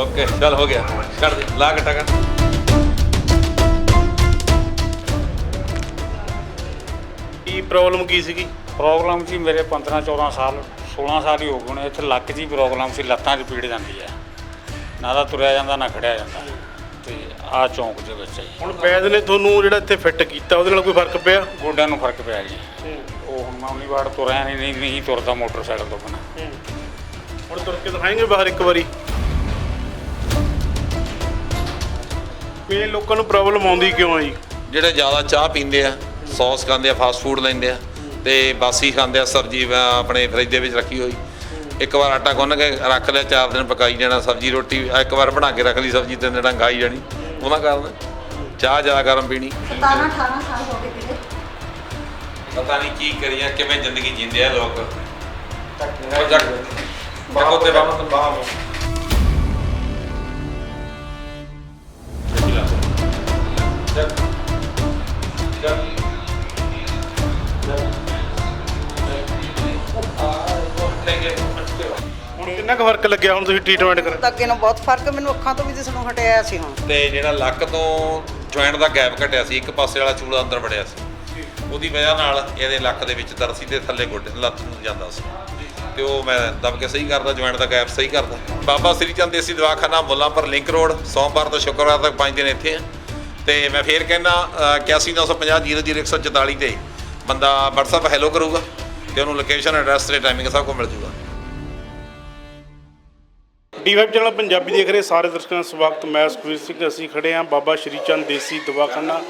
Okay ਚੱਲ ਹੋ ਗਿਆ। ਛੱਡ ਦੇ ਲਾ ਕੇ ਟਕਾ ਕੀ ਪ੍ਰੋਬਲਮ ਕੀ ਸੀਗੀ? ਪ੍ਰੋਬਲਮ ਸੀ ਮੇਰੇ 15 14 ਸਾਲ 16 ਸਾਲ ਹੀ ਹੋ ਗਏ ਨੇ ਇੱਥੇ ਲੱਕ ਹੀ ਪ੍ਰੋਬਲਮ ਸੀ ਲੱਤਾਂ 'ਚ ਪੀੜ ਜਾਂਦੀ ਹੈ ਨਾ ਤਾਂ ਤੁਰਿਆ ਜਾਂਦਾ ਨਾ ਖੜਿਆ ਜਾਂਦਾ। ਤੇ ਆ ਚੌਂਕ ਦੇ ਵਿੱਚ ਹੈ ਜੀ। ਹੁਣ ਵੈਦ ਨੇ ਤੁਹਾਨੂੰ ਜਿਹੜਾ ਇੱਥੇ ਫਿੱਟ ਕੀਤਾ ਉਹਦੇ ਨਾਲ ਕੋਈ ਫ਼ਰਕ ਪਿਆ? ਗੋਡਿਆਂ ਨੂੰ ਫ਼ਰਕ ਪਿਆ ਜੀ। ਉਹ ਹੁਣ ਮੈਂ ਉਨੀ ਵਾਰ ਤੁਰਿਆ ਨਹੀਂ ਨਹੀਂ ਨਹੀਂ ਤੁਰਦਾ ਮੋਟਰਸਾਈਕਲ ਤੋਂ ਬਿਨਾਂ। ਹੁਣ ਤੁਰ ਕੇ ਦਿਖਾਏਂਗੇ ਬਾਹਰ ਇੱਕ ਵਾਰੀ। ਇਹ ਲੋਕਾਂ ਨੂੰ ਪ੍ਰੋਬਲਮ ਆਉਂਦੀ ਕਿਉਂ ਆ ਜੀ? ਜਿਹੜੇ ਜ਼ਿਆਦਾ ਚਾਹ ਪੀਂਦੇ ਆ ਸੌਸ ਖਾਂਦੇ ਆ ਫਾਸਟ ਫੂਡ ਲੈਂਦੇ ਆ ਤੇ ਬਾਸੀ ਖਾਂਦੇ ਆ ਸਬਜ਼ੀ ਅਹ ਆਪਣੇ ਫਰਿੱਜ ਦੇ ਵਿੱਚ ਰੱਖੀ ਹੋਈ। ਇੱਕ ਵਾਰ ਆਟਾ ਗੁੰਨ ਕੇ ਰੱਖ ਲਿਆ ਚਾਰ ਦਿਨ ਪਕਾਈ ਜਾਣਾ ਸਬਜ਼ੀ ਰੋਟੀ ਇੱਕ ਵਾਰ ਬਣਾ ਕੇ ਰੱਖ ਲਈ ਸਬਜ਼ੀ ਤਿੰਨ ਦਿਨ ਖਾਈ ਜਾਣੀ ਉਹਨਾਂ ਕਾਰਨ ਚਾਹ ਜ਼ਿਆਦਾ ਗਰਮ ਪੀਣੀ। 17 18 ਸਾਲ ਹੋ ਗਏ ਵੀਰੇ ਪਤਾ ਨਹੀਂ ਕੀ ਕਰੀਆਂ ਕਿਵੇਂ ਜ਼ਿੰਦਗੀ ਜੀਂਦੇ ਆ ਲੋਕ। ਉਹ ਜੱਗ ਬਾਹੋਂ ਤੇ ਬਾਹੋਂ ਕਿੰਨਾ ਕੁ ਫ਼ਰਕ ਲੱਗਿਆ ਹੁਣ ਤੁਸੀਂ ਟ੍ਰੀਟਮੈਂਟ ਕਰ ਅੱਗੇ ਨੂੰ ਬਹੁਤ ਫ਼ਰਕ ਮੈਨੂੰ ਅੱਖਾਂ ਤੋਂ ਵੀ ਦਿਸਣੋਂ ਹਟਿਆ ਸੀ ਹੁਣ। ਤੇ ਜਿਹੜਾ ਲੱਕ ਤੋਂ ਜੁਆਇੰਟ ਦਾ ਗੈਪ ਘਟਿਆ ਸੀ ਇੱਕ ਪਾਸੇ ਵਾਲਾ ਚੂੜਾ ਅੰਦਰ ਵੜਿਆ ਸੀ। ਉਹਦੀ ਵਜ੍ਹਾ ਨਾਲ ਇਹਦੇ ਲੱਕ ਦੇ ਵਿੱਚ ਦਰਦ ਸੀ ਤੇ ਥੱਲੇ ਗੋਡੇ ਲੱਤ ਨੂੰ ਜਾਂਦਾ ਸੀ। ਤੇ ਉਹ ਮੈਂ ਦਬ ਕੇ ਸਹੀ ਕਰਦਾ ਜੁਆਇੰਟ ਦਾ ਗੈਪ ਸਹੀ ਕਰਦਾ। ਬਾਬਾ ਸ੍ਰੀ ਚੰਦ ਦੇਸੀ ਦਵਾਖਾਨਾ ਮੁੱਲਾਂਪੁਰ ਲਿੰਕ ਰੋਡ ਸੋਮਵਾਰ ਤੋਂ ਸ਼ੁੱਕਰਵਾਰ ਤੱਕ 5 ਦਿਨ ਇੱਥੇ ਆ। ਤੇ ਮੈਂ ਫੇਰ ਕਹਿੰਦਾ 81950 00144 ਤੇ ਬੰਦਾ WhatsApp ਹੈਲੋ ਕਰੂਗਾ ਤੇ ਉਹਨੂੰ ਲੋਕੇਸ਼ਨ ਐਡਰੈਸ ਤੇ ਟਾਈਮਿੰਗ ਸਭ ਕੁਝ ਮਿਲ ਜੂਗਾ। ਡੀ5 ਚੈਨਲ ਪੰਜਾਬੀ ਦੇਖ ਰਹੇ ਸਾਰੇ ਦਰਸ਼ਕਾਂ ਦਾ ਸਵਾਗਤ। ਮੈਂ ਸੁਖਵੀਰ ਸਿੰਘ ਅਸੀਂ ਖੜੇ ਹਾਂ ਬਾਬਾ ਸ਼੍ਰੀ ਚੰਦ ਦੇਸੀ ਦਵਾਖਾਨਾ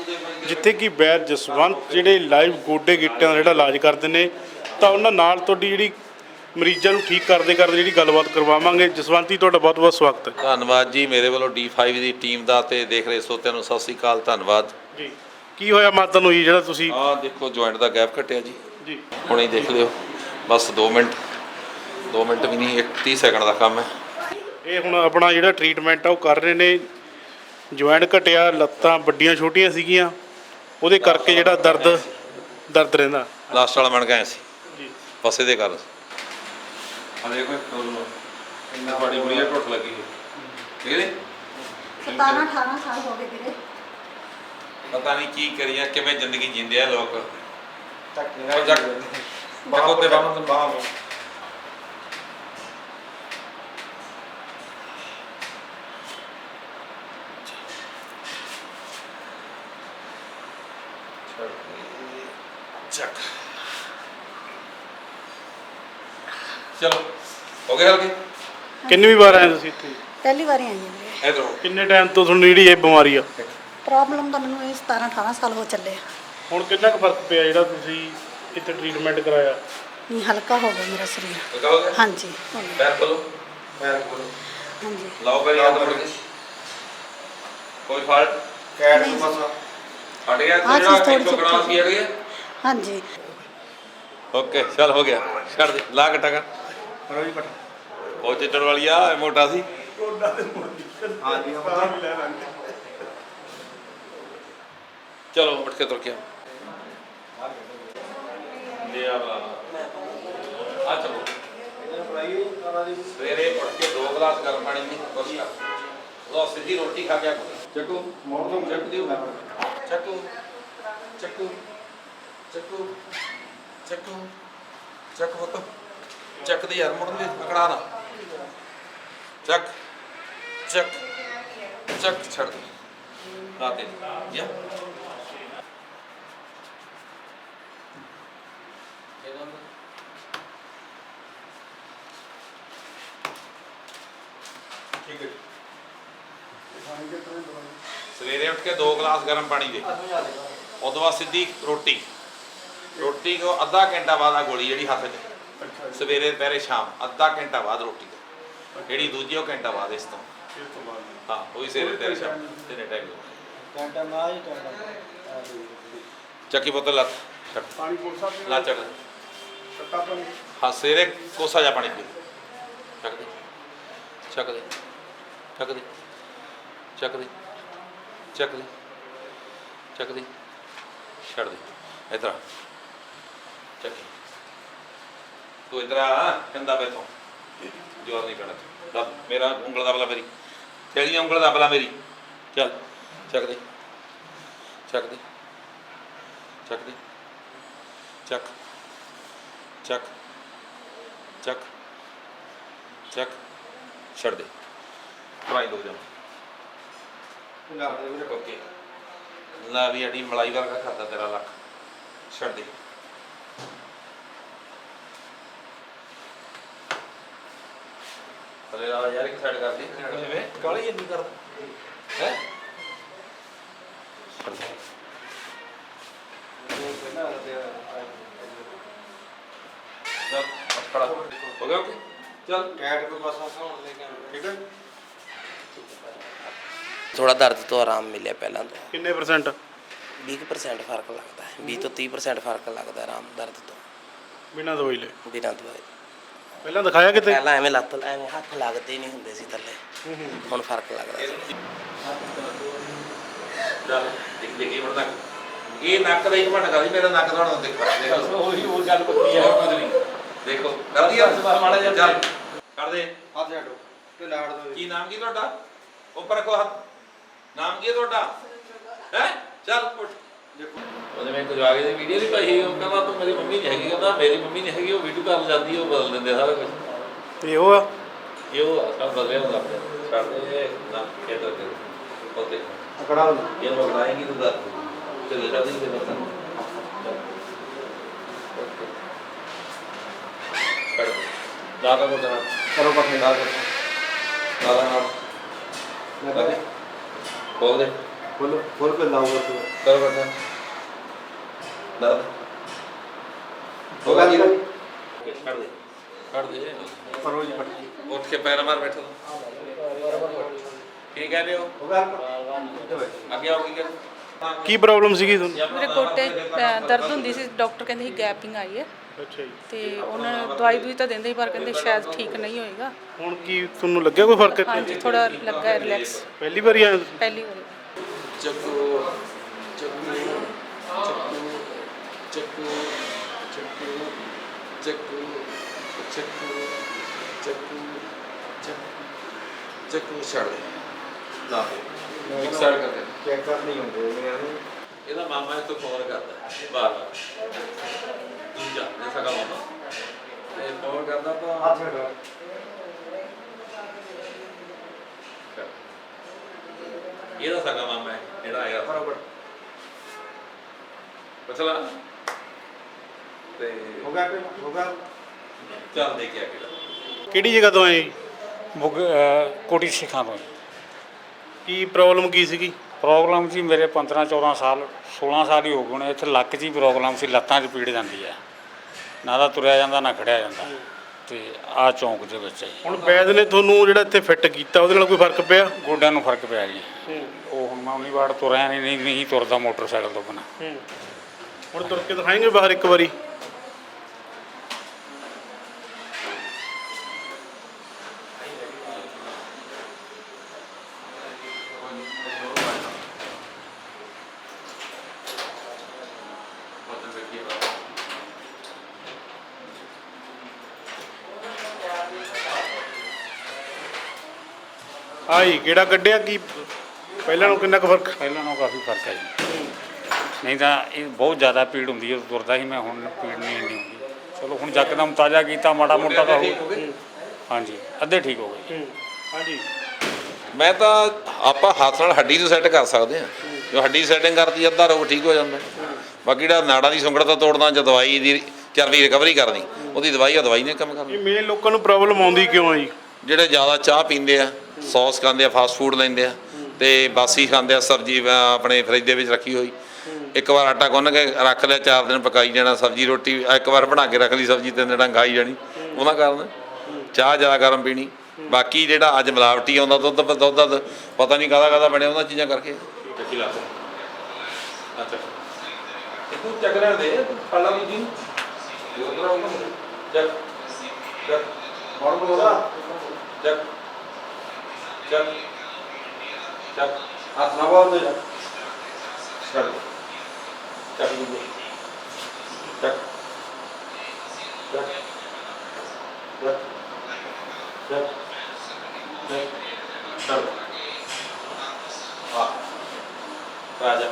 ਜਿੱਥੇ ਕਿ ਵੈਦ ਜਸਵੰਤ ਜਿਹੜੇ ਲਾਈਵ ਗੋਡੇ ਗਿੱਟਿਆਂ ਦਾ ਜਿਹੜਾ ਇਲਾਜ ਕਰਦੇ ਨੇ ਤਾਂ ਉਹਨਾਂ ਨਾਲ ਤੁਹਾਡੀ ਜਿਹੜੀ ਮਰੀਜ਼ਾਂ ਨੂੰ ਠੀਕ ਕਰਦੇ ਕਰਦੇ ਜਿਹੜੀ ਗੱਲਬਾਤ ਕਰਵਾਵਾਂਗੇ। ਜਸਵੰਤ ਤੁਹਾਡਾ ਬਹੁਤ ਬਹੁਤ ਸਵਾਗਤ ਹੈ। ਧੰਨਵਾਦ ਜੀ ਮੇਰੇ ਵੱਲੋਂ D5 ਦੀ ਟੀਮ ਦਾ ਤੇ ਦੇਖ ਰਹੇ ਸੋਤਿਆਂ ਨੂੰ ਸਤਿ ਸ੍ਰੀ ਅਕਾਲ ਧੰਨਵਾਦ। ਜੀ ਕੀ ਹੋਇਆ ਮਾਤਾ ਨੂੰ ਜੀ ਜਿਹੜਾ ਤੁਸੀਂ ਆਹ ਦੇਖੋ ਜੁਆਇੰਟ ਦਾ ਗੈਪ ਘਟਿਆ ਜੀ। ਜੀ। ਹੁਣੇ ਦੇਖ ਲਿਓ। ਬਸ 2 ਮਿੰਟ 2 ਮਿੰਟ ਵੀ ਨਹੀਂ 30 ਸੈਕਿੰਡ ਦਾ ਕੰਮ ਹੈ। ਇਹ ਹੁਣ ਆਪਣਾ ਜਿਹੜਾ ਟ੍ਰੀਟਮੈਂਟ ਆ ਉਹ ਕਰ ਰਹੇ ਨੇ। ਜੁਆਇੰਟ ਘਟਿਆ ਲੱਤਾਂ ਵੱਡੀਆਂ ਛੋਟੀਆਂ ਸੀਗੀਆਂ। ਉਹਦੇ ਕਰਕੇ ਜਿਹੜਾ ਦਰਦ ਦਰਦ ਰਹਿੰਦਾ। ਲਾਸਟ ਵਾਲਾ ਬਣ ਗਿਆ ਸੀ। ਜੀ। ਬਸ ਇਹਦੇ ਕਾਰਨ ਆ ਦੇਖੋ ਤੁਹਾਨੂੰ ਇੰਨਾ ਬੜੀ ਬੁਰੀ ਟੁੱਟ ਲੱਗੀ ਹੈ ਠੀਕ ਹੈ 17 18 ਸਾਲ ਹੋ ਗਏ ਵੀਰੇ। ਪਤਾ ਨਹੀਂ ਕੀ ਕਰੀਆਂ ਕਿਵੇਂ ਜ਼ਿੰਦਗੀ ਜੀਂਦੇ ਆ ਲੋਕ ਉਹ ਜੱਗ ਬਾਹੋਂ ਤੇ ਬਾਹੋਂ ਚੱਕ ਚਲੋ ਹੋ ਗਿਆ ਹਲਕੇ? ਕਿੰਨੀ ਵਾਰ ਆਏ ਤੁਸੀਂ ਇੱਥੇ? ਪਹਿਲੀ ਵਾਰੀ ਆਈ ਹਾਂ ਵੀਰੇ ਇਧਰ। ਕਿੰਨੇ ਟਾਈਮ ਤੋਂ ਤੁਹਾਨੂੰ ਜਿਹੜੀ ਇਹ ਬਿਮਾਰੀ ਆ? ਪ੍ਰੋਬਲਮ ਤਾਂ ਮੈਨੂੰ ਇਹ 17 18 ਸਾਲ ਹੋ ਚੱਲੇ ਆ। ਹੁਣ ਕਿੰਨਾ ਕੁ ਫ਼ਰਕ ਪਿਆ ਜਿਹੜਾ ਤੁਸੀਂ ਇੱਥੇ ਟ੍ਰੀਟਮੈਂਟ ਕਰਾਇਆ? ਨਹੀਂ ਹਲਕਾ ਹੋ ਗਿਆ ਮੇਰਾ ਸਰੀਰ। ਲਗਾਓਗੇ ਹਾਂਜੀ ਹੋ ਗਿਆ। ਪੈਰ ਖੋਲੋ। ਪੈਰ ਖੋਲੋ। ਹਾਂਜੀ। ਲਾਓ ਪੈਰ ਹੱਥ ਮੁੜ ਕੇ ਕੋਈ ਫਾਲਟ? ਕੈਟ ਨੂੰ ਬਸ ਹਟ ਗਿਆ? ਆਹ ਤੇ ਚੀਜ਼ ਜਿਹੜਾ ਥੋੜ੍ਹੀ ਇੱਕ ਗ੍ਰਾਮ ਸੀ ਹਟ ਗਿਆ? ਹਾਂਜੀ। ਓਕੇ ਚੱਲ ਹੋ ਗਿਆ। ਛੱਡ ਦੇ। ਲਾ ਕੇ ਟਕਾ। ਉਹ ਚਿੱਟਣ ਵਾਲੀ ਆ ਇਹ ਮੋਟਾ ਸੀ। ਚਲੋ ਉੱਠ ਕੇ ਤੁਰ ਕੇ ਆ ਲੈ ਆ ਵਾ। ਆ ਚਲੋ। ਸਵੇਰੇ ਉੱਠ ਕੇ ਦੋ ਗਲਾਸ ਗਰਮ ਪਾਣੀ ਦੀ ਕੋਸ਼ਿਸ਼ ਕਰ। ਲੋ ਸਿੱਧੀ ਰੋਟੀ ਖਾ ਕੇ ਆ ਚੱਕੂ ਮੋੜ ਦੋ ਚੱਕ ਦਿਓ। ਚੱਕੂ ਚੱਕੂ ਚੱਕੂ ਚੱਕੂ ਚੱਕ ਪੁੱਤ। ਚੱਕ ਦੇ ਯਾਰ ਮੁੜਨ ਦੇ ਅਕੜਾ ਨਾ। ਚੱਕ ਚੱਕ ਚੱਕ, ਛੱਡ ਦੇ। ਲਾ ਦੇ। ਸਵੇਰੇ ਉੱਠ ਕੇ ਦੋ ਗਲਾਸ ਗਰਮ ਪਾਣੀ ਦੇ। ਉਹ ਤੋਂ ਬਾਅਦ ਸਿੱਧੀ ਰੋਟੀ। ਰੋਟੀ ਕੋ ਅੱਧਾ ਘੰਟਾ ਬਾਅਦ ਆ ਗੋਲੀ ਜਿਹੜੀ ਹੱਥ 'ਚ। ਸਵੇਰੇ, ਦੁਪਹਿਰੇ, ਸ਼ਾਮ, ਅੱਧਾ ਘੰਟਾ ਬਾਅਦ ਰੋਟੀ ਜਿਹੜੀ ਦੂਜੀ ਉਹ ਘੰਟਾ ਬਾਅਦ ਇਸ ਤੋਂ। ਹਾਂ ਉਹ ਸਵੇਰੇ ਸ਼ਾਮ ਟਾਈਮ ਘੰਟਾ ਨਾ ਹੀ ਘੰਟਾ ਚੱਕੀ ਬੋਤਲ ਲੱਤ ਛੱਡ ਪਾਣੀ ਕੋਸਾ ਲਾ ਚੱਕ। ਸੱਤਾ ਪਾਣੀ। ਹਾਂ ਸਵੇਰੇ ਕੋਸਾ ਜਾ ਪਾਣੀ ਪੀ। ਚੱਕ ਦੇ। ਚੱਕ ਦੇ। ਚੱਕ ਦੇ। ਚੱਕ ਦੇ। ਚੱਕ ਦੇ। ਚੱਕ ਦੇ। ਛੱਡ ਦੇ। ਇਧਰ ਚੱਕ। ਤੂੰ ਇਧਰ ਆ ਕੰਦਾ ਬੈਠੋ ਜੋਰ ਨਹੀਂ ਪੈਣਾ। ਦੱਬ ਮੇਰਾ ਉਂਗਲ ਦਾ ਵਾਲਾ ਮੇਰੀ। ਤੇਰੀ ਉਂਗਲ ਦੱਬ ਲਾ ਮੇਰੀ। ਚੱਲ ਚੱਕ ਦੇ। ਚੱਕ ਦੇ। ਚੱਕ ਦੇ। ਚੱਕ। ਚੱਕ। ਚੱਕ। ਚੱਕ। ਛੱਡ ਦੇ। ਟਰਾਈ ਦੋ ਜਮ ਓਕੇ। ਲਾ ਵੀ ਅੜੀ ਮਲਾਈ ਵਰਗਾ ਖਾਦਾ ਤੇਰਾ ਲੱਕ। ਛੱਡ ਦੇ। ਥੱਲੇ ਲਾ ਯਾਰ ਇੱਕ ਸਾਈਡ ਕਰ ਦੇ ਜਿਵੇਂ ਕਾਲੀ ਇੰਨੀ ਕਰਦਾ ਹੈ? ਛੱਡ ਦੇ ਚੱਲ ਬਸ ਖੜਾ। ਹੋ ਗਿਆ ਓਕੇ ਚੱਲ। ਕੈਟ ਕੋ ਬਸ ਆਸਾਂ ਲੈ ਕੇ ਠੀਕ ਹੈ ਥੋੜਾ ਦਰਦ ਤੋਂ ਆਰਾਮ ਮਿਲਿਆ ਪਹਿਲਾਂ ਤੋਂ। ਕਿੰਨੇ ਪਰਸੈਂਟ 20% ਫ਼ਰਕ ਲੱਗਦਾ ਹੈ। 20 ਤੋਂ 30% ਫ਼ਰਕ ਲੱਗਦਾ ਆਰਾਮ ਦਰਦ ਤੋਂ। ਬਿਨਾਂ ਦਵਾਈ ਲੈ ਬਿਨਾਂ ਦਵਾਈ। ਪਹਿਲਾਂ ਦਿਖਾਇਆ ਕਿਤੇ? ਪਹਿਲਾਂ ਐਵੇਂ ਲੱਤ ਐਵੇਂ ਹੱਥ ਲੱਗਦੇ ਹੀ ਨਹੀਂ ਹੁੰਦੇ ਸੀ ਥੱਲੇ। ਹੁਣ ਫ਼ਰਕ ਲੱਗਦਾ ਦੇਖ ਦੇਖ ਇਹ ਨੱਕ ਇਹ ਨੱਕ ਦਾ ਇੱਕ ਬਣ ਕਰਦੀ ਮੇਰਾ ਨੱਕ ਤੁਹਾਨੂੰ ਦੇਖ ਦੇਖ ਉਹੀ ਉਹ ਗੱਲ ਪੱਕੀ ਹੈ ਕੁਝ ਨਹੀਂ। ਦੇਖੋ ਕਰ ਦਿਆ ਮਾੜਾ ਜਿਹਾ ਚੱਲ ਕਰ ਦੇ। ਹੱਥ ਛੱਡੋ ਤੇ ਲਾੜ ਦੋ। ਕੀ ਨਾਮ ਕੀ ਤੁਹਾਡਾ? ਉੱਪਰ ਰੱਖੋ ਹੱਥ। ਨਾਮ ਕੀ ਹੈ ਤੁਹਾਡਾ? ਹੈ? ਚੱਲ ਉੱਠ ਉਹਦੇ ਨੇ ਕੁਝ ਆ ਗਏ ਦੀ ਵੀਡੀਓ ਵੀ ਪਾਈ ਉਹ ਕਹਿੰਦਾ ਤੂੰ ਮੇਰੀ ਮੰਮੀ ਨਹੀਂ ਹੈਗੀ ਕਹਿੰਦਾ ਮੇਰੀ ਮੰਮੀ ਨਹੀਂ ਹੈਗੀ ਉਹ ਵੀਡੀਓ ਕਰ ਜਾਂਦੀ ਉਹ ਬਦਲ ਦਿੰਦੇ ਸਾਰਾ ਕੁਝ ਤੇ ਉਹ ਆ ਇਹ ਉਹ ਆ ਸਭ ਬਦਲਿਆ ਹੁੰਦਾ ਆਪਣੇ ਸਾਡੇ ਨਾ ਕਿਹ ਤੋ ਕਿ ਅਕੜਾ ਉਹ ਇਹ ਲੋਕ ਲਾਏਗੀ ਤੂੰ ਦੱਸ ਤੇ ਮੇਰਾ ਵੀ ਨਹੀਂ ਪਤਾ दादा को जरा करो पकड़े दादा दादा नाम बोल दे बोलो बोल पे लाऊँगा करो पकड़ ਲਾਉਂਗਾ ਤੂੰ ਕਰੋ ਬਤਾ ਦਾਦਾ ਹੋ ਗਿਆ ਜੀ ਛੱਡ ਦੇ ਛੱਡ ਦੇ ਕਰੋ ਜੀ ਪੱਠੇ ਉੱਠ ਕੇ ਪੈਰ ਮਾਰ ਬੈਠੋ ਕੀ ਕਹਿ ਰਹੇ ਹੋ ਹੋ ਗਿਆ ਅੱਗੇ ਆਓ ਕੀ ਕਰ ਕੀ ਪ੍ਰੋਬਲਮ ਸੀਗੀ ਤੁਹਾਨੂੰ ਮੇਰੇ ਗੋਡੇ ਅਹ, ਦਰਦ ਹੁੰਦੀ ਸੀ ਡਾਕਟਰ ਕਹਿੰਦੇ ਸੀ ਗੈਪਿੰਗ ਆਈ ਹੈ ਅੱਛਾ ਜੀ। ਤੇ ਉਹਨਾਂ ਨੇ ਦਵਾਈ ਦੂਈ ਤਾਂ ਦਿੰਦੇ ਹੀ ਪਰ ਕਹਿੰਦੇ ਸ਼ਾਇਦ ਠੀਕ ਨਹੀਂ ਹੋਏਗਾ। ਹੁਣ ਕੀ ਤੁਹਾਨੂੰ ਲੱਗਿਆ ਕੋਈ ਫ਼ਰਕ ਇੱਥੇ? ਹਾਂਜੀ ਥੋੜਾ ਲੱਗਾ ਰਿਲੈਕਸ। ਪਹਿਲੀ ਵਾਰੀ ਆਏ ਤੁਸੀਂ? ਪਹਿਲੀ ਵਾਰੀ। ਚੱਕੂ ਚੱਕੂ ਚੱਕੂ ਚੱਕੂ ਚੱਕੂ ਚੱਕੂ ਚੱਕੂ ਚੱਕੂ ਚੱਕੂ ਛੱਡ ਦੇ ਨਾ ਇੱਕ ਸਾਈਡ ਕਰ ਦੇ ਚੈੱਕ ਕਰ ਨਹੀਂ ਹੁੰਦੇ ਮੇਰੇ ਨੂੰ ਇਹਦਾ ਮਾਮਾ ਇਹ ਤੋਂ ਫੋਨ ਕਰਦਾ ਬਾਰ ਬਾਰ ਦੂਜਾ ਇਹ ਸਗਾ ਮਾਮਾ ਤੇ ਫੋਨ ਕਰਦਾ ਤਾਂ ਹੱਥ ਛੱਡੋ ਇਹਦਾ ਸਗਾ ਮਾਮਾ ਹੈ ਜਿਹੜਾ ਆਇਆ ਬਰਾਬਰ ਪਛਲਾ ਤੇ ਹੋ ਗਿਆ ਕਿ ਹੋ ਗਿਆ। ਚੱਲ ਦੇ ਕੇ ਆ ਕੇ ਕਿਹੜੀ ਜਗ੍ਹਾ ਤੋਂ ਆਏ ਜੀ? ਮੁਗ ਅਹ ਕੋਟੀ ਸਿੱਖਾਂ ਤੋਂ। ਕੀ ਪ੍ਰੋਬਲਮ ਕੀ ਸੀਗੀ? ਪ੍ਰੋਬਲਮ ਜੀ ਮੇਰੇ 15 14 ਸਾਲ 16 ਸਾਲ ਹੀ ਹੋ ਗਏ ਨੇ ਇੱਥੇ ਲੱਕ 'ਚ ਹੀ ਪ੍ਰੋਬਲਮ ਸੀ ਲੱਤਾਂ 'ਚ ਪੀੜ ਜਾਂਦੀ ਹੈ ਨਾ ਤਾਂ ਤੁਰਿਆ ਜਾਂਦਾ ਨਾ ਖੜਿਆ ਜਾਂਦਾ। ਤੇ ਆ ਚੌਂਕ ਦੇ ਵਿੱਚ ਹੈ ਜੀ। ਹੁਣ ਵੈਦ ਨੇ ਤੁਹਾਨੂੰ ਜਿਹੜਾ ਇੱਥੇ ਫਿੱਟ ਕੀਤਾ ਉਹਦੇ ਨਾਲ ਕੋਈ ਫ਼ਰਕ ਪਿਆ? ਗੋਡਿਆਂ ਨੂੰ ਫ਼ਰਕ ਪਿਆ ਜੀ। ਉਹ ਹੁਣ ਮੈਂ ਉਨੀ ਵਾਰ ਤੁਰਿਆ ਨਹੀਂ ਨਹੀਂ ਨਹੀਂ ਤੁਰਦਾ ਮੋਟਰਸਾਈਕਲ ਤੋਂ ਬਿਨਾਂ। ਹੁਣ ਤੁਰ ਕੇ ਦਿਖਾਏਂਗੇ ਬਾਹਰ ਇੱਕ ਵਾਰੀ। ਆਈ ਕਿਹੜਾ ਕੱਢਿਆ ਕੀ? ਪਹਿਲਾਂ ਨੂੰ ਕਿੰਨਾ ਕੁ ਫ਼ਰਕ? ਪਹਿਲਾਂ ਨਾਲੋਂ ਕਾਫੀ ਫ਼ਰਕ ਹੈ ਜੀ। ਨਹੀਂ ਤਾਂ ਇਹ ਬਹੁਤ ਜ਼ਿਆਦਾ ਪੀੜ ਹੁੰਦੀ ਹੈ ਤੁਰਦਾ ਸੀ ਮੈਂ ਹੁਣ ਪੀੜ ਨਹੀਂ ਇੰਨੀ ਹੁੰਦੀ। ਚਲੋ ਹੁਣ ਜੱਕਦਮ ਤਾਜ਼ਾ ਕੀਤਾ ਮਾੜਾ ਮੋਟਾ ਤਾਂ ਹੋ ਹਾਂਜੀ ਅੱਧੇ ਠੀਕ ਹੋ ਗਏ। ਹਾਂਜੀ। ਮੈਂ ਤਾਂ ਆਪਾਂ ਹੱਥ ਨਾਲ ਹੱਡੀ ਨੂੰ ਸੈੱਟ ਕਰ ਸਕਦੇ ਹਾਂ। ਜੋ ਹੱਡੀ ਸੈਟਿੰਗ ਕਰਦੀ ਅੱਧਾ ਰੋਗ ਠੀਕ ਹੋ ਜਾਂਦਾ। ਬਾਕੀ ਜਿਹੜਾ ਨਾੜਾਂ ਦੀ ਸੁੰਗੜ ਤੋਂ ਤੋੜਨਾ ਜਾਂ ਦਵਾਈ ਦੀ ਚਰਬੀ ਰਿਕਵਰੀ ਕਰਨੀ ਉਹਦੀ ਦਵਾਈ ਆ ਦਵਾਈ ਨੇ ਕੰਮ ਕਰਨਾ। ਇਹ ਮੇਨ ਲੋਕਾਂ ਨੂੰ ਪ੍ਰੋਬਲਮ ਆਉਂਦੀ ਕਿਉਂ ਆ ਜੀ? ਜਿਹੜੇ ਜ਼ਿਆਦਾ ਚਾਹ ਪੀਂਦੇ ਆ ਸੌਸ ਖਾਂਦੇ ਆ ਫਾਸਟ ਫੂਡ ਲੈਂਦੇ ਆ ਤੇ ਬਾਸੀ ਖਾਂਦੇ ਆ, ਸਬਜ਼ੀ ਆਪਣੇ ਫਰਿੱਜ ਦੇ ਵਿੱਚ ਰੱਖੀ ਹੋਈ। ਇੱਕ ਵਾਰ ਆਟਾ ਗੁੰਨ ਕੇ ਰੱਖ ਲਿਆ, ਚਾਰ ਦਿਨ ਪਕਾਈ ਜਾਣਾ ਸਬਜ਼ੀ, ਰੋਟੀ ਇੱਕ ਵਾਰ ਬਣਾ ਕੇ ਰੱਖ ਲਈ ਸਬਜ਼ੀ, ਤਿੰਨ ਦਿਨਾਂ ਖਾਈ ਜਾਣੀ ਉਹਨਾਂ ਕਾਰਨ ਚਾਹ ਜ਼ਿਆਦਾ ਗਰਮ ਪੀਣੀ। ਬਾਕੀ ਜਿਹੜਾ ਅੱਜ ਮਿਲਾਵਟੀ ਆਉਂਦਾ ਦੁੱਧ ਦੁੱਧ ਪਤਾ ਨਹੀਂ ਕਾਹਦਾ ਕਾਹਦਾ ਬਣਿਆ, ਉਹਨਾਂ ਚੀਜ਼ਾਂ ਕਰਕੇ। ਚੱਕੀ ਲਾ ਅੱਛਾ। ਤੂੰ ਚੱਕ ਲੈਣ ਦੇ ਫਾਲਾ ਵੀ ਜੀ ਚੱਕ। ਚੱਕ। ਮੋੜ ਬੋਲਾ ਚੱਕ। ਚੱਕ ਚੱਕ ਰਾਜਾ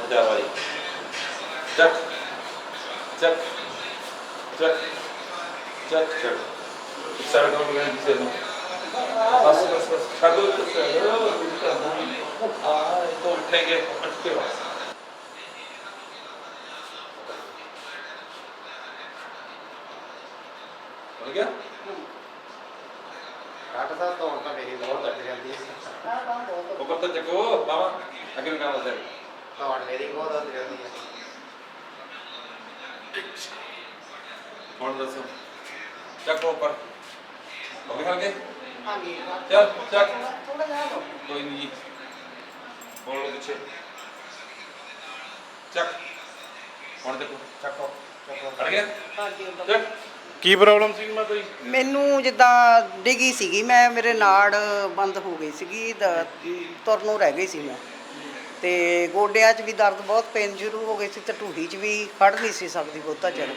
ਬਸ ਬਸ ਬਸ ਛੱਡ ਦੋ ਆ ਇਹ ਤੋਂ ਉਠੇਗੇ ਅਟਕੇ ਵਾ ਹੋ ਗਿਆ ਕੱਟ ਦਾ ਤੋਂ ਤਾਂ ਮੇਰੀ ਬਹੁਤ ਅੱਟ ਜਾਂਦੀ ਹੈ ਉੱਪਰ ਤਾਂ ਚੱਕੋ ਬਾਵਾ ਅੱਗੇ ਨੂੰ ਕੰਮ ਦੱਸੇ ਤੌਣ ਮੇਰੀ ਬਹੁਤ ਅੱਟ ਜਾਂਦੀ ਹੈ ਹੁਣ ਦੱਸੋ। ਚੱਕੋ ਉੱਪਰ। ਹੋ ਗਿਆ ਅੱਗੇ ਹਾਂਜੀ ਚੱਲ ਚੱਕ ਥੋੜਾ ਜਿਹਾ ਲਓ ਕੋਈ ਨਹੀਂ ਜੀ ਹੁਣ ਲੋ ਪਿੱਛੇ ਚੱਕ ਹੁਣ ਦੇਖੋ ਚੱਕੋ ਅੜ ਗਿਆ ਚੱਕ ਕੀ ਪ੍ਰੋਬਲਮ ਸੀ ਮਾਤਾ ਜੀ ਮੈਨੂੰ ਜਿੱਦਾਂ ਡਿੱਗੀ ਸੀਗੀ, ਮੈਂ, ਮੇਰੇ ਨਾੜ ਬੰਦ ਹੋ ਗਈ ਸੀਗੀ, ਦ- ਰਹਿ ਗਈ ਸੀ ਮੈਂ। ਤੇ ਗੋਡਿਆਂ 'ਚ ਵੀ ਦਰਦ ਬਹੁਤ, ਪੇਨ ਸ਼ੁਰੂ ਹੋ ਗਈ ਸੀ ਤੇ ਢੂਹੀ 'ਚ ਵੀ ਖੜ ਨਹੀਂ ਸੀ ਸਕਦੀ ਬਹੁਤਾ ਚਿਰ।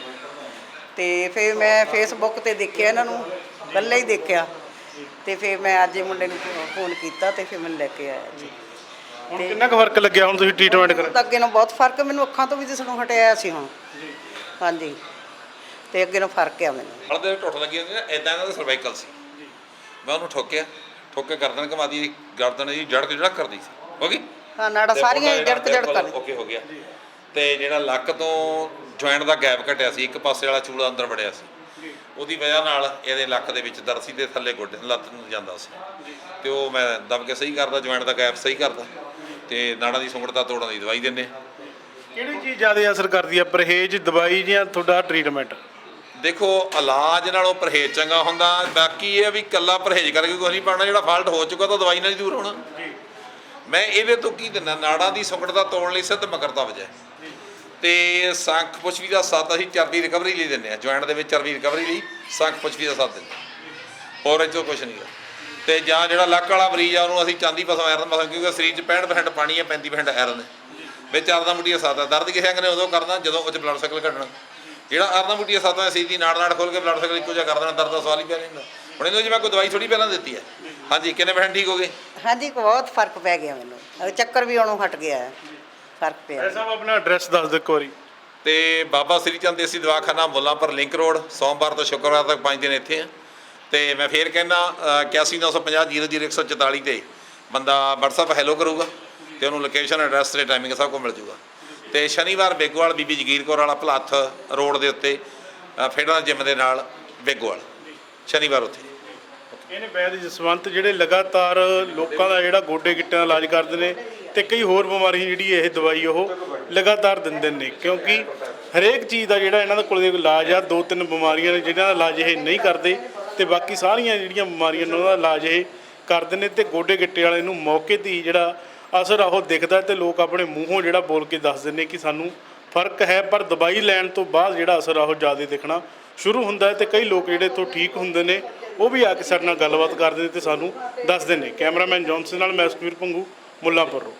ਤੇ ਫਿਰ ਮੈਂ ਫੇਸਬੁੱਕ ਤੇ ਦੇਖਿਆ ਇਹਨਾਂ ਨੂੰ ਇਕੱਲੇ ਹੀ ਦੇਖਿਆ। ਤੇ ਫਿਰ ਮੈਂ ਅੱਜ ਇਹ ਮੁੰਡੇ ਨੂੰ ਫੋਨ ਕੀਤਾ ਤੇ ਫਿਰ ਮੈਨੂੰ ਲੈ ਕੇ ਆਇਆ ਜੀ। ਹੁਣ ਕਿੰਨਾ ਕੁ ਫ਼ਰਕ ਲੱਗਿਆ ਹੁਣ ਤੁਸੀਂ ਟ੍ਰੀਟਮੈਂਟ ਕਰ ਤਾਂ ਅੱਗੇ ਨਾਲੋਂ ਬਹੁਤ ਫ਼ਰਕ ਮੈਨੂੰ ਅੱਖਾਂ ਤੋਂ ਵੀ ਦਿਸਣੋਂ ਹਟਿਆ ਸੀ ਹੁਣ। ਹਾਂਜੀ। ਤੇ ਅੱਗੇ ਨਾਲੋਂ ਫ਼ਰਕ ਆ ਮੈਨੂੰ। ਹਲ ਦੇ ਟੁੱਟ ਲੱਗੀ ਹੁੰਦੀ ਨਾ ਇਦਾਂ ਇਹਨਾਂ ਦਾ ਸਰਵਾਈਕਲ ਸੀ। ਮੈਂ ਉਹਨੂੰ ਠੋਕਿਆ ਠੋਕ ਕੇ ਗਰਦਨ ਘੁਮਾ ਦੀ ਗਰਦਨ ਦੀ ਜੜ ਜੜ ਕਰਦੀ ਸੀ। ਹੋ ਗਈ? ਹਾਂ ਨਾੜਾ ਸਾਰੀਆਂ ਜੜਕ ਜੜ ਜਿਹੜਾ ਕਰ ਓਕੇ ਹੋ ਗਿਆ। ਤੇ ਜਿਹੜਾ ਲੱਕ ਤੋਂ ਜੁਆਇੰਟ ਦਾ ਗੈਪ ਘਟਿਆ ਸੀ ਇੱਕ ਪਾਸੇ ਵਾਲਾ ਚੂਲਾ ਅੰਦਰ ਵੜਿਆ ਸੀ। ਉਹਦੀ ਵਜ੍ਹਾ ਨਾਲ ਇਹਦੇ ਲੱਕ ਦੇ ਵਿੱਚ ਦਰਦ ਸੀ ਤੇ ਥੱਲੇ ਗੋਡੇ ਲੱਤ ਨੂੰ ਜਾਂਦਾ ਸੀ। ਤੇ ਉਹ ਮੈਂ ਦਬ ਕੇ ਸਹੀ ਕਰਦਾ ਜੁਆਇੰਟ ਦਾ ਗੈਪ ਸਹੀ ਕਰਦਾ। ਤੇ ਨਾੜਾਂ ਦੀ ਸੁੰਗੜਤਾ ਤੋੜਨ ਦੀ ਦਵਾਈ ਦਿੰਦੇ ਕਿਹੜੀ ਚੀਜ਼ ਜ਼ਿਆਦਾ ਅਸਰ ਕਰਦੀ ਹੈ ਪਰਹੇਜ਼ ਦਵਾਈ ਜਾਂ ਤੁਹਾਡਾ ਟ੍ਰੀਟਮੈਂਟ ਦੇਖੋ ਇਲਾਜ ਨਾਲੋਂ ਪਰਹੇਜ਼ ਚੰਗਾ ਹੁੰਦਾ ਬਾਕੀ ਇਹ ਆ ਵੀ ਕੱਲਾ ਪਰਹੇਜ਼ ਕਰਕੇ ਕੁਝ ਨਹੀਂ ਪਾਉਣਾ ਜਿਹੜਾ ਫਾਲਟ ਹੋ ਚੁੱਕਾ ਤਾਂ ਦਵਾਈ ਨਾਲ ਹੀ ਦੂਰ ਹੋਣਾ। ਮੈਂ ਇਹਦੇ ਤੋਂ ਕੀ ਦਿੰਦਾ ਨਾੜਾਂ ਦੀ ਸੁੰਗੜਤਾ ਤੋੜਨ ਲਈ ਸਿੱਧ ਮਕਰਤਾ ਵਜਾ ਤੇ ਸੰਖ ਪੁਸ਼ਵੀ ਦਾ ਸਾਥ ਅਸੀਂ ਚਰਬੀ ਰਿਕਵਰੀ ਲਈ ਦਿੰਦੇ ਆ ਜੁਆਇੰਟ ਦੇ ਵਿੱਚ ਚਰਬੀ ਰਿਕਵਰੀ ਲਈ ਸੰਖ ਪੁਸ਼ਵੀ ਦਾ ਸਾਥ ਦਿੰਦੇ ਹਾਂ। ਹੋਰ ਇਹ 'ਚੋਂ ਕੁਝ ਨਹੀਂ ਗਾ ਤੇ ਜਾਂ ਜਿਹੜਾ ਲੱਕ ਵਾਲਾ ਮਰੀਜ਼ ਆ, ਉਹਨੂੰ ਅਸੀਂ ਚਾਂਦੀ ਪਸਮ ਆਇਰਨ ਪਸਮ ਕਿਉਂਕਿ ਸਰੀਰ 'ਚ 65% ਪਾਣੀ ਹੈ 35% ਆਇਰਨ ਹੈ ਵਿੱਚ ਅਰਦਾ ਮੁੱਠੀਆ ਸਾਥ ਆ। ਦਰਦ ਕਿਸੇ ਅੰਗ ਨੇ ਉਦੋਂ ਕਰਨਾ ਜਦੋਂ ਉਹ ਬਲੱਡ ਸਰਕਲ ਘਟਣਾ। ਜਿਹੜਾ ਅਰਦਾ ਮੁੱਠੀਆ ਸਾਥ ਸਰੀਰ ਦੀ ਨਾੜ ਨਾੜ ਖੋਲ ਕੇ ਬਲੱਡ ਸਰਕਲ ਇੱਕੋ ਜਿਹਾ ਕਰ ਦੇਣਾ, ਦਰਦ ਦਾ ਸਵਾਲ ਹੀ ਪੈ ਜਾਂਦਾ ਹੁੰਦਾ ਹੁਣ ਇਹਨੂੰ ਮੈਂ ਕੋਈ ਦਵਾਈ ਥੋੜੀ ਪਹਿਲਾਂ ਦਿੱਤੀ ਹੈ। ਹਾਂਜੀ, ਕਿੰਨੇ ਪਰਸੈਂਟ ਠੀਕ ਹੋ ਗਏ? ਹਾਂਜੀ ਬਹੁਤ ਫ਼ਰਕ ਪੈ ਗਿਆ ਮੈਨੂੰ। ਚੱਕਰ ਵੀ ਆਉਣੋਂ ਹਟ ਗਿਆ। ਹੈ। ਫ਼ਰਕ ਪਿਆ ਐਸਾ ਆਪਣਾ ਐਡਰੈਸ ਦੱਸ ਦਿਓ ਇੱਕ ਵਾਰੀ। ਤੇ ਬਾਬਾ ਸ੍ਰੀ ਚੰਦ ਦੇਸੀ ਦਵਾਖਾਨਾ ਮੁੱਲਾਂਪੁਰ ਲਿੰਕ ਰੋਡ ਸੋਮਵਾਰ ਤੋਂ ਸ਼ੁੱਕਰਵਾਰ ਤੱਕ 5 ਦਿਨ ਇੱਥੇ ਆ। ਤੇ ਮੈਂ ਫੇਰ ਕਹਿੰਦਾ 8195000144 ਤੇ ਬੰਦਾ WhatsApp ਹੈਲੋ ਕਰੂਗਾ ਤੇ ਉਹਨੂੰ ਲੋਕੇਸ਼ਨ ਐਡਰੈਸ ਤੇ ਟਾਈਮਿੰਗ ਸਭ ਕੁਝ ਮਿਲ ਜੂਗਾ। ਤੇ ਸ਼ਨੀਵਾਰ ਬੇਗੋਵਾਲ ਬੀਬੀ ਜਗੀਰ ਕੌਰ ਵਾਲਾ ਭਲੱਥ ਰੋਡ ਦੇ ਉੱਤੇ ਅ, ਫੇਡਰਲ ਜਿਮ ਦੇ ਨਾਲ ਬੇਗੋਵਾਲ। ਸ਼ਨੀਵਾਰ ਉੱਥੇ। ਇਹਨੇ ਵੈਦ ਜਸਵੰਤ ਜਿਹੜੇ ਲਗਾਤਾਰ ਲੋਕਾਂ ਦਾ ਜਿਹੜਾ ਗੋਡੇ ਗਿੱਟਿਆਂ ਦਾ ਇਲਾਜ ਕਰਦੇ ਨੇ ਤੇ ਕਈ ਹੋਰ ਬਿਮਾਰੀ ਜਿਹੜੀ ਇਹ ਦਵਾਈ ਉਹ ਲਗਾਤਾਰ ਦਿੰਦੇ ਨੇ, ਕਿਉਂਕਿ ਹਰੇਕ ਚੀਜ਼ ਦਾ ਜਿਹੜਾ ਇਹਨਾਂ ਦੇ ਕੋਲ ਇਲਾਜ ਆ ਦੋ ਤਿੰਨ ਬਿਮਾਰੀਆਂ ਨੇ ਜਿਹਨਾਂ ਦਾ ਇਲਾਜ ਇਹ ਨਹੀਂ ਕਰਦੇ ਤੇ ਬਾਕੀ ਸਾਰੀਆਂ ਜਿਹੜੀਆਂ ਬਿਮਾਰੀਆਂ ਨੇ ਉਹਨਾਂ ਦਾ ਇਲਾਜ ਇਹ ਕਰਦੇ ਨੇ ਤੇ ਗੋਡੇ ਗਿੱਟੇ ਵਾਲੇ ਨੂੰ ਮੌਕੇ ਤੇ ਹੀ ਜਿਹੜਾ ਅਸਰ ਆ ਉਹ ਦਿਖਦਾ ਤੇ ਲੋਕ ਆਪਣੇ ਮੂੰਹੋਂ ਜਿਹੜਾ ਬੋਲ ਕੇ ਦੱਸਦੇ ਨੇ ਕਿ ਸਾਨੂੰ ਫ਼ਰਕ ਹੈ, ਪਰ ਦਵਾਈ ਲੈਣ ਤੋਂ ਬਾਅਦ ਜਿਹੜਾ ਅਸਰ ਆ ਉਹ ਜ਼ਿਆਦਾ ਦਿਖਣਾ ਸ਼ੁਰੂ ਹੁੰਦਾ ਹੈ ਤੇ ਕਈ ਲੋਕ ਜਿਹੜੇ ਤੋਂ ਠੀਕ ਹੁੰਦੇ ਨੇ, ਉਹ ਵੀ ਆ ਕੇ ਸਾਡੇ ਨਾਲ ਗੱਲਬਾਤ ਕਰਦੇ ਨੇ ਤੇ ਸਾਨੂੰ ਦੱਸਦੇ ਨੇ। ਕੈਮਰਾਮੈਨ ਜੌਨਸਨ ਨਾਲ ਮੈਂ ਸੁਖਵੀਰ ਪੰਗੂ, ਮੁੱਲਾਂਪੁਰ